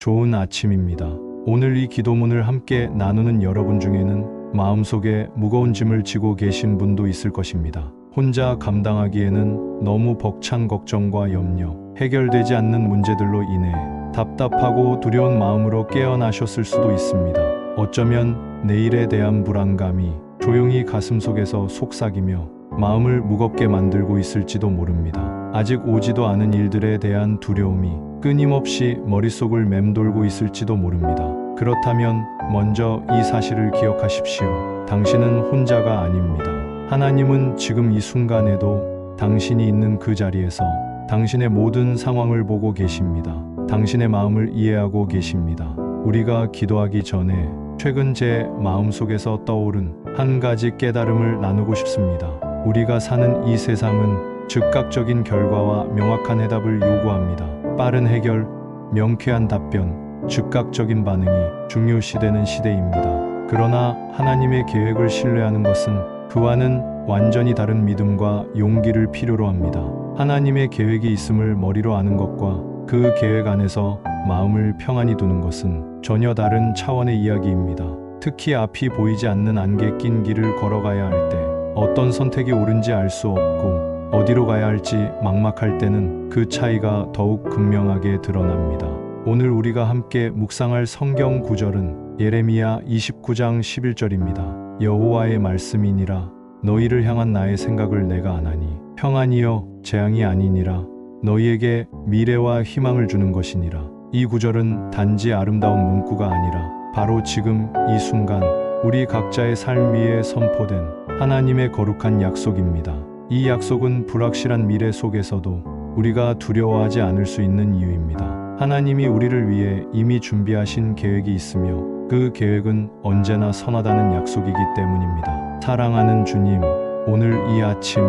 좋은 아침입니다. 오늘 이 기도문을 함께 나누는 여러분 중에는 마음속에 무거운 짐을 지고 계신 분도 있을 것입니다. 혼자 감당하기에는 너무 벅찬 걱정과 염려, 해결되지 않는 문제들로 인해 답답하고 두려운 마음으로 깨어나셨을 수도 있습니다. 어쩌면 내일에 대한 불안감이 조용히 가슴 속에서 속삭이며 마음을 무겁게 만들고 있을지도 모릅니다. 아직 오지도 않은 일들에 대한 두려움이 끊임없이 머릿속을 맴돌고 있을지도 모릅니다. 그렇다면 먼저 이 사실을 기억하십시오. 당신은 혼자가 아닙니다. 하나님은 지금 이 순간에도 당신이 있는 그 자리에서 당신의 모든 상황을 보고 계십니다. 당신의 마음을 이해하고 계십니다. 우리가 기도하기 전에 최근 제 마음속에서 떠오른 한 가지 깨달음을 나누고 싶습니다. 우리가 사는 이 세상은 즉각적인 결과와 명확한 해답을 요구합니다. 빠른 해결, 명쾌한 답변, 즉각적인 반응이 중요시되는 시대입니다. 그러나 하나님의 계획을 신뢰하는 것은 그와는 완전히 다른 믿음과 용기를 필요로 합니다. 하나님의 계획이 있음을 머리로 아는 것과 그 계획 안에서 마음을 평안히 두는 것은 전혀 다른 차원의 이야기입니다. 특히 앞이 보이지 않는 안개 낀 길을 걸어가야 할 때 어떤 선택이 옳은지 알 수 없고 어디로 가야 할지 막막할 때는 그 차이가 더욱 극명하게 드러납니다. 오늘 우리가 함께 묵상할 성경 구절은 예레미야 29장 11절입니다. 여호와의 말씀이니라 너희를 향한 나의 생각을 내가 아나니 평안이여 재앙이 아니니라 너희에게 미래와 희망을 주는 것이니라. 이 구절은 단지 아름다운 문구가 아니라 바로 지금 이 순간 우리 각자의 삶 위에 선포된 하나님의 거룩한 약속입니다. 이 약속은 불확실한 미래 속에서도 우리가 두려워하지 않을 수 있는 이유입니다. 하나님이 우리를 위해 이미 준비하신 계획이 있으며 그 계획은 언제나 선하다는 약속이기 때문입니다. 사랑하는 주님, 오늘 이 아침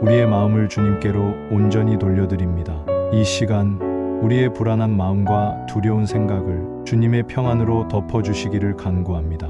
우리의 마음을 주님께로 온전히 돌려드립니다. 이 시간 우리의 불안한 마음과 두려운 생각을 주님의 평안으로 덮어주시기를 간구합니다.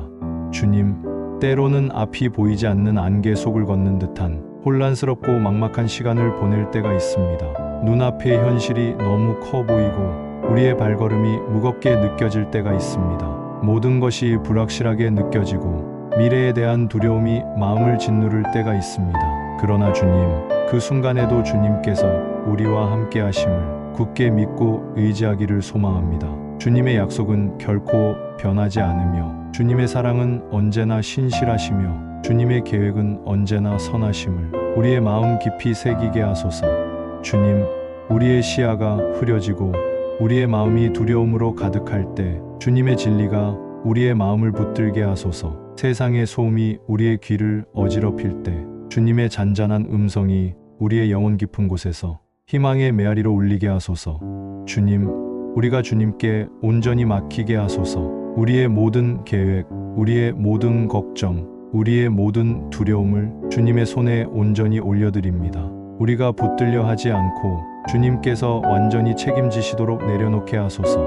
주님, 때로는 앞이 보이지 않는 안개 속을 걷는 듯한 혼란스럽고 막막한 시간을 보낼 때가 있습니다. 눈앞의 현실이 너무 커 보이고 우리의 발걸음이 무겁게 느껴질 때가 있습니다. 모든 것이 불확실하게 느껴지고 미래에 대한 두려움이 마음을 짓누를 때가 있습니다. 그러나 주님, 그 순간에도 주님께서 우리와 함께 하심을 굳게 믿고 의지하기를 소망합니다. 주님의 약속은 결코 변하지 않으며 주님의 사랑은 언제나 신실하시며 주님의 계획은 언제나 선하심을 우리의 마음 깊이 새기게 하소서. 주님, 우리의 시야가 흐려지고 우리의 마음이 두려움으로 가득할 때 주님의 진리가 우리의 마음을 붙들게 하소서. 세상의 소음이 우리의 귀를 어지럽힐 때 주님의 잔잔한 음성이 우리의 영혼 깊은 곳에서 희망의 메아리로 울리게 하소서. 주님, 우리가 주님께 온전히 맡기게 하소서. 우리의 모든 계획, 우리의 모든 걱정, 우리의 모든 두려움을 주님의 손에 온전히 올려드립니다. 우리가 붙들려 하지 않고 주님께서 완전히 책임지시도록 내려놓게 하소서.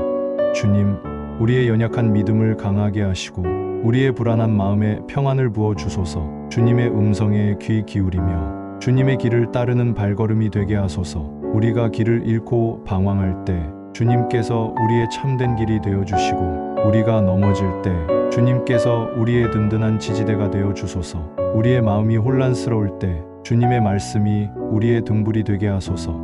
주님, 우리의 연약한 믿음을 강하게 하시고 우리의 불안한 마음에 평안을 부어 주소서. 주님의 음성에 귀 기울이며 주님의 길을 따르는 발걸음이 되게 하소서. 우리가 길을 잃고 방황할 때 주님께서 우리의 참된 길이 되어 주시고 우리가 넘어질 때 주님께서 우리의 든든한 지지대가 되어 주소서. 우리의 마음이 혼란스러울 때 주님의 말씀이 우리의 등불이 되게 하소서.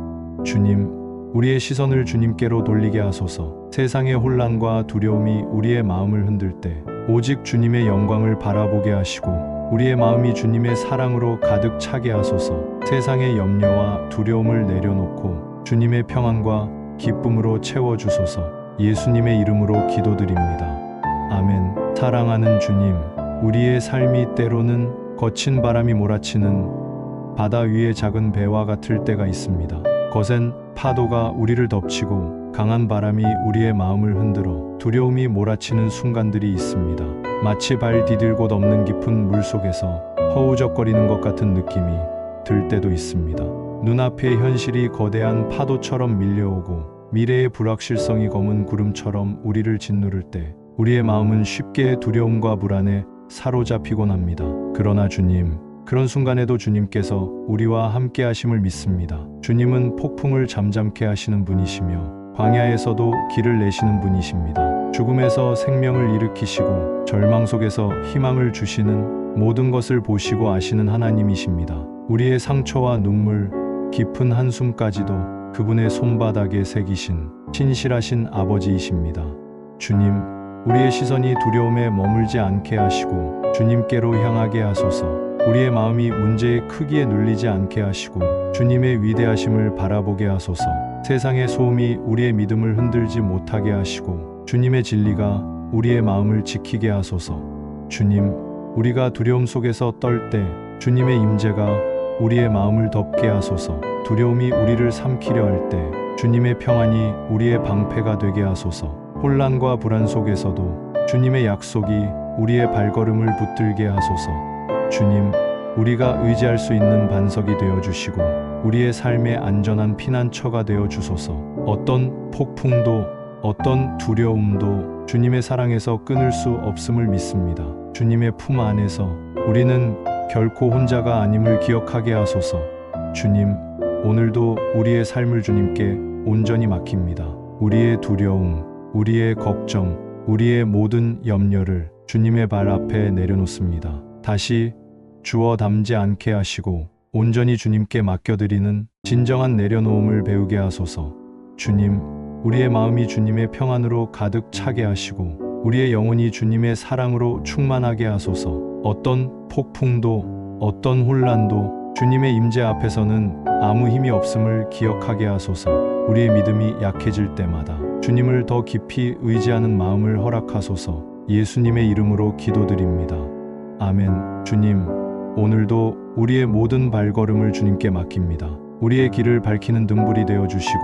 주님, 우리의 시선을 주님께로 돌리게 하소서. 세상의 혼란과 두려움이 우리의 마음을 흔들 때 오직 주님의 영광을 바라보게 하시고 우리의 마음이 주님의 사랑으로 가득 차게 하소서. 세상의 염려와 두려움을 내려놓고 주님의 평안과 기쁨으로 채워 주소서. 예수님의 이름으로 기도드립니다. 아멘. 사랑하는 주님, 우리의 삶이 때로는 거친 바람이 몰아치는 바다 위의 작은 배와 같을 때가 있습니다. 거센 파도가 우리를 덮치고 강한 바람이 우리의 마음을 흔들어 두려움이 몰아치는 순간들이 있습니다. 마치 발 디딜 곳 없는 깊은 물 속에서 허우적거리는 것 같은 느낌이 들 때도 있습니다. 눈앞의 현실이 거대한 파도처럼 밀려오고 미래의 불확실성이 검은 구름처럼 우리를 짓누를 때 우리의 마음은 쉽게 두려움과 불안에 사로잡히곤 합니다. 그러나 주님, 그런 순간에도 주님께서 우리와 함께 하심을 믿습니다. 주님은 폭풍을 잠잠케 하시는 분이시며 광야에서도 길을 내시는 분이십니다. 죽음에서 생명을 일으키시고 절망 속에서 희망을 주시는 모든 것을 보시고 아시는 하나님이십니다. 우리의 상처와 눈물, 깊은 한숨까지도 그분의 손바닥에 새기신 신실하신 아버지이십니다. 주님, 우리의 시선이 두려움에 머물지 않게 하시고 주님께로 향하게 하소서. 우리의 마음이 문제의 크기에 눌리지 않게 하시고 주님의 위대하심을 바라보게 하소서. 세상의 소음이 우리의 믿음을 흔들지 못하게 하시고 주님의 진리가 우리의 마음을 지키게 하소서. 주님, 우리가 두려움 속에서 떨 때 주님의 임재가 우리의 마음을 덮게 하소서. 두려움이 우리를 삼키려 할 때 주님의 평안이 우리의 방패가 되게 하소서. 혼란과 불안 속에서도 주님의 약속이 우리의 발걸음을 붙들게 하소서. 주님, 우리가 의지할 수 있는 반석이 되어 주시고 우리의 삶의 안전한 피난처가 되어 주소서. 어떤 폭풍도 어떤 두려움도 주님의 사랑에서 끊을 수 없음을 믿습니다. 주님의 품 안에서 우리는 결코 혼자가 아님을 기억하게 하소서. 주님, 오늘도 우리의 삶을 주님께 온전히 맡깁니다. 우리의 두려움, 우리의 걱정, 우리의 모든 염려를 주님의 발 앞에 내려놓습니다. 다시 주어 담지 않게 하시고 온전히 주님께 맡겨드리는 진정한 내려놓음을 배우게 하소서. 주님, 우리의 마음이 주님의 평안으로 가득 차게 하시고 우리의 영혼이 주님의 사랑으로 충만하게 하소서. 어떤 폭풍도 어떤 혼란도 주님의 임재 앞에서는 아무 힘이 없음을 기억하게 하소서. 우리의 믿음이 약해질 때마다 주님을 더 깊이 의지하는 마음을 허락하소서. 예수님의 이름으로 기도드립니다. 아멘. 주님, 오늘도 우리의 모든 발걸음을 주님께 맡깁니다. 우리의 길을 밝히는 등불이 되어 주시고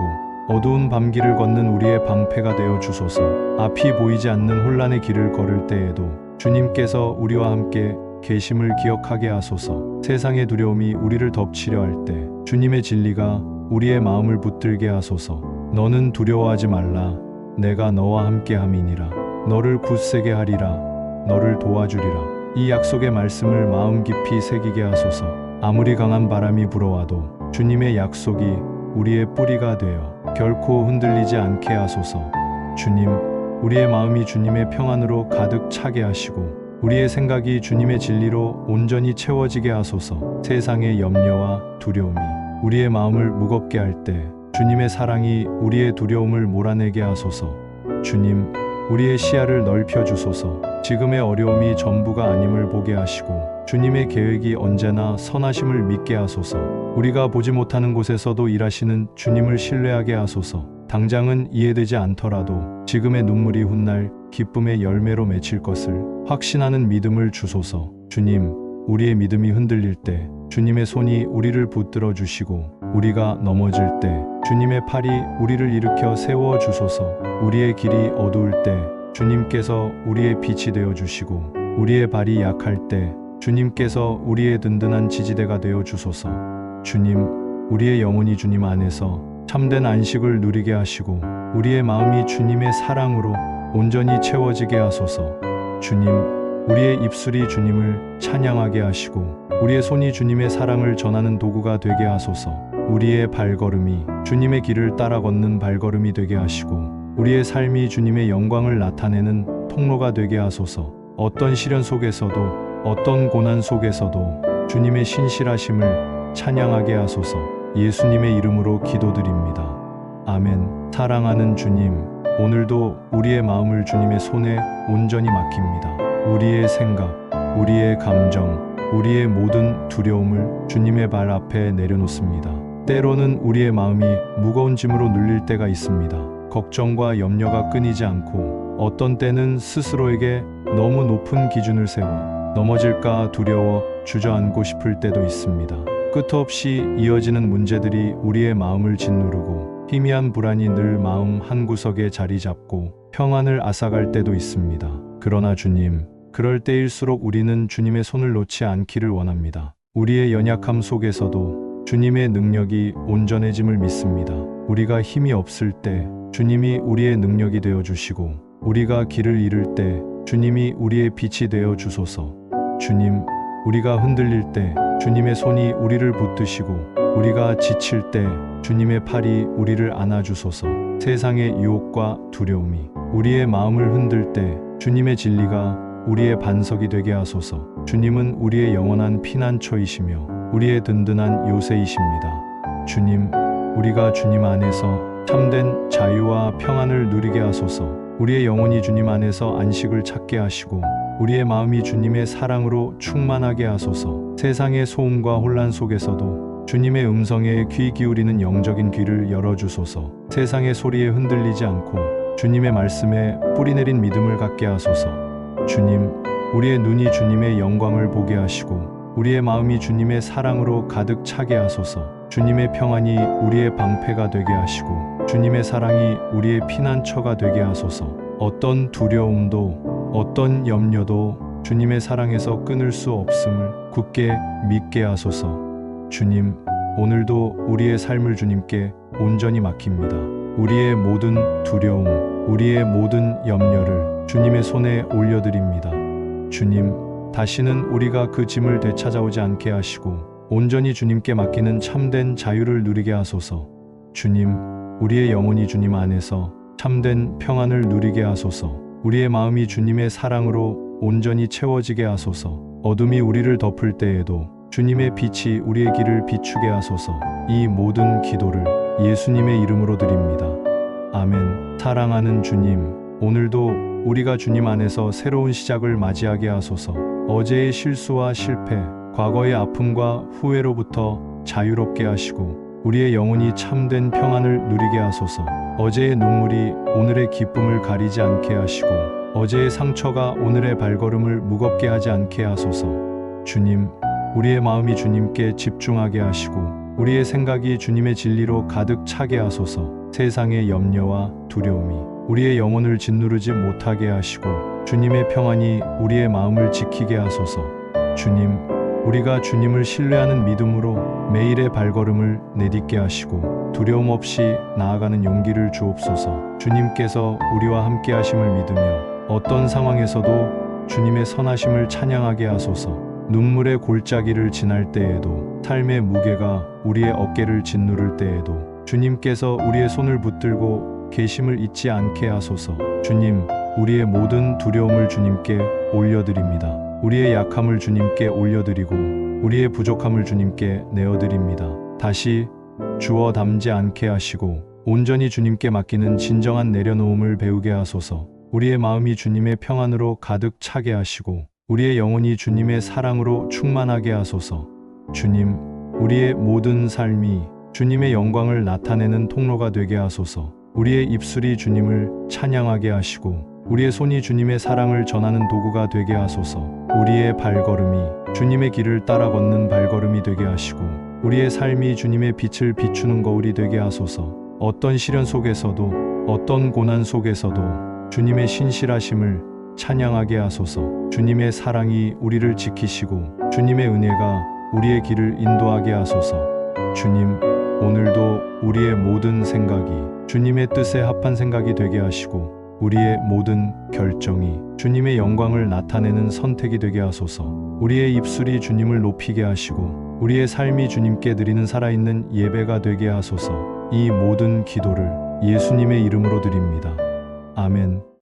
어두운 밤길을 걷는 우리의 방패가 되어 주소서. 앞이 보이지 않는 혼란의 길을 걸을 때에도 주님께서 우리와 함께 계심을 기억하게 하소서. 세상의 두려움이 우리를 덮치려 할 때 주님의 진리가 우리의 마음을 붙들게 하소서. 너는 두려워하지 말라. 내가 너와 함께 함이니라. 너를 굳세게 하리라. 너를 도와주리라. 이 약속의 말씀을 마음 깊이 새기게 하소서. 아무리 강한 바람이 불어와도 주님의 약속이 우리의 뿌리가 되어 결코 흔들리지 않게 하소서. 주님, 우리의 마음이 주님의 평안으로 가득 차게 하시고 우리의 생각이 주님의 진리로 온전히 채워지게 하소서. 세상의 염려와 두려움이 우리의 마음을 무겁게 할 때 주님의 사랑이 우리의 두려움을 몰아내게 하소서. 주님, 우리의 시야를 넓혀 주소서. 지금의 어려움이 전부가 아님을 보게 하시고 주님의 계획이 언제나 선하심을 믿게 하소서. 우리가 보지 못하는 곳에서도 일하시는 주님을 신뢰하게 하소서. 당장은 이해되지 않더라도 지금의 눈물이 훗날 기쁨의 열매로 맺힐 것을 확신하는 믿음을 주소서. 주님, 우리의 믿음이 흔들릴 때 주님의 손이 우리를 붙들어 주시고 우리가 넘어질 때 주님의 팔이 우리를 일으켜 세워 주소서. 우리의 길이 어두울 때 주님께서 우리의 빛이 되어 주시고 우리의 발이 약할 때 주님께서 우리의 든든한 지지대가 되어 주소서. 주님, 우리의 영혼이 주님 안에서 참된 안식을 누리게 하시고 우리의 마음이 주님의 사랑으로 온전히 채워지게 하소서. 주님, 우리의 입술이 주님을 찬양하게 하시고 우리의 손이 주님의 사랑을 전하는 도구가 되게 하소서. 우리의 발걸음이 주님의 길을 따라 걷는 발걸음이 되게 하시고 우리의 삶이 주님의 영광을 나타내는 통로가 되게 하소서. 어떤 시련 속에서도 어떤 고난 속에서도 주님의 신실하심을 찬양하게 하소서. 예수님의 이름으로 기도드립니다. 아멘. 사랑하는 주님, 오늘도 우리의 마음을 주님의 손에 온전히 맡깁니다. 우리의 생각, 우리의 감정, 우리의 모든 두려움을 주님의 발 앞에 내려놓습니다. 때로는 우리의 마음이 무거운 짐으로 눌릴 때가 있습니다. 걱정과 염려가 끊이지 않고 어떤 때는 스스로에게 너무 높은 기준을 세워 넘어질까 두려워 주저앉고 싶을 때도 있습니다. 끝없이 이어지는 문제들이 우리의 마음을 짓누르고 희미한 불안이 늘 마음 한구석에 자리 잡고 평안을 앗아갈 때도 있습니다. 그러나 주님, 그럴 때일수록 우리는 주님의 손을 놓지 않기를 원합니다. 우리의 연약함 속에서도 주님의 능력이 온전해짐을 믿습니다. 우리가 힘이 없을 때 주님이 우리의 능력이 되어 주시고 우리가 길을 잃을 때 주님이 우리의 빛이 되어 주소서. 주님, 우리가 흔들릴 때 주님의 손이 우리를 붙드시고 우리가 지칠 때 주님의 팔이 우리를 안아주소서. 세상의 유혹과 두려움이 우리의 마음을 흔들 때 주님의 진리가 우리의 반석이 되게 하소서. 주님은 우리의 영원한 피난처이시며 우리의 든든한 요새이십니다. 주님, 우리가 주님 안에서 참된 자유와 평안을 누리게 하소서. 우리의 영혼이 주님 안에서 안식을 찾게 하시고 우리의 마음이 주님의 사랑으로 충만하게 하소서. 세상의 소음과 혼란 속에서도 주님의 음성에 귀 기울이는 영적인 귀를 열어주소서. 세상의 소리에 흔들리지 않고 주님의 말씀에 뿌리내린 믿음을 갖게 하소서. 주님, 우리의 눈이 주님의 영광을 보게 하시고 우리의 마음이 주님의 사랑으로 가득 차게 하소서. 주님의 평안이 우리의 방패가 되게 하시고 주님의 사랑이 우리의 피난처가 되게 하소서. 어떤 두려움도 어떤 염려도 주님의 사랑에서 끊을 수 없음을 굳게 믿게 하소서. 주님, 오늘도 우리의 삶을 주님께 온전히 맡깁니다. 우리의 모든 두려움, 우리의 모든 염려를 주님의 손에 올려드립니다. 주님, 다시는 우리가 그 짐을 되찾아오지 않게 하시고 온전히 주님께 맡기는 참된 자유를 누리게 하소서. 주님, 우리의 영혼이 주님 안에서 참된 평안을 누리게 하소서. 우리의 마음이 주님의 사랑으로 온전히 채워지게 하소서. 어둠이 우리를 덮을 때에도 주님의 빛이 우리의 길을 비추게 하소서. 이 모든 기도를 예수님의 이름으로 드립니다. 아멘. 사랑하는 주님, 오늘도 우리가 주님 안에서 새로운 시작을 맞이하게 하소서. 어제의 실수와 실패, 과거의 아픔과 후회로부터 자유롭게 하시고 우리의 영혼이 참된 평안을 누리게 하소서. 어제의 눈물이 오늘의 기쁨을 가리지 않게 하시고 어제의 상처가 오늘의 발걸음을 무겁게 하지 않게 하소서. 주님, 우리의 마음이 주님께 집중하게 하시고 우리의 생각이 주님의 진리로 가득 차게 하소서. 세상의 염려와 두려움이 우리의 영혼을 짓누르지 못하게 하시고 주님의 평안이 우리의 마음을 지키게 하소서. 주님, 우리가 주님을 신뢰하는 믿음으로 매일의 발걸음을 내딛게 하시고 두려움 없이 나아가는 용기를 주옵소서. 주님께서 우리와 함께 하심을 믿으며 어떤 상황에서도 주님의 선하심을 찬양하게 하소서. 눈물의 골짜기를 지날 때에도 삶의 무게가 우리의 어깨를 짓누를 때에도 주님께서 우리의 손을 붙들고 계심을 잊지 않게 하소서. 주님, 우리의 모든 두려움을 주님께 올려드립니다. 우리의 약함을 주님께 올려드리고 우리의 부족함을 주님께 내어드립니다. 다시 주어 담지 않게 하시고 온전히 주님께 맡기는 진정한 내려놓음을 배우게 하소서. 우리의 마음이 주님의 평안으로 가득 차게 하시고 우리의 영혼이 주님의 사랑으로 충만하게 하소서. 주님, 우리의 모든 삶이 주님의 영광을 나타내는 통로가 되게 하소서. 우리의 입술이 주님을 찬양하게 하시고 우리의 손이 주님의 사랑을 전하는 도구가 되게 하소서. 우리의 발걸음이 주님의 길을 따라 걷는 발걸음이 되게 하시고 우리의 삶이 주님의 빛을 비추는 거울이 되게 하소서. 어떤 시련 속에서도 어떤 고난 속에서도 주님의 신실하심을 찬양하게 하소서. 주님의 사랑이 우리를 지키시고 주님의 은혜가 우리의 길을 인도하게 하소서. 주님, 오늘도 우리의 모든 생각이 주님의 뜻에 합한 생각이 되게 하시고 우리의 모든 결정이 주님의 영광을 나타내는 선택이 되게 하소서. 우리의 입술이 주님을 높이게 하시고 우리의 삶이 주님께 드리는 살아있는 예배가 되게 하소서. 이 모든 기도를 예수님의 이름으로 드립니다. 아멘.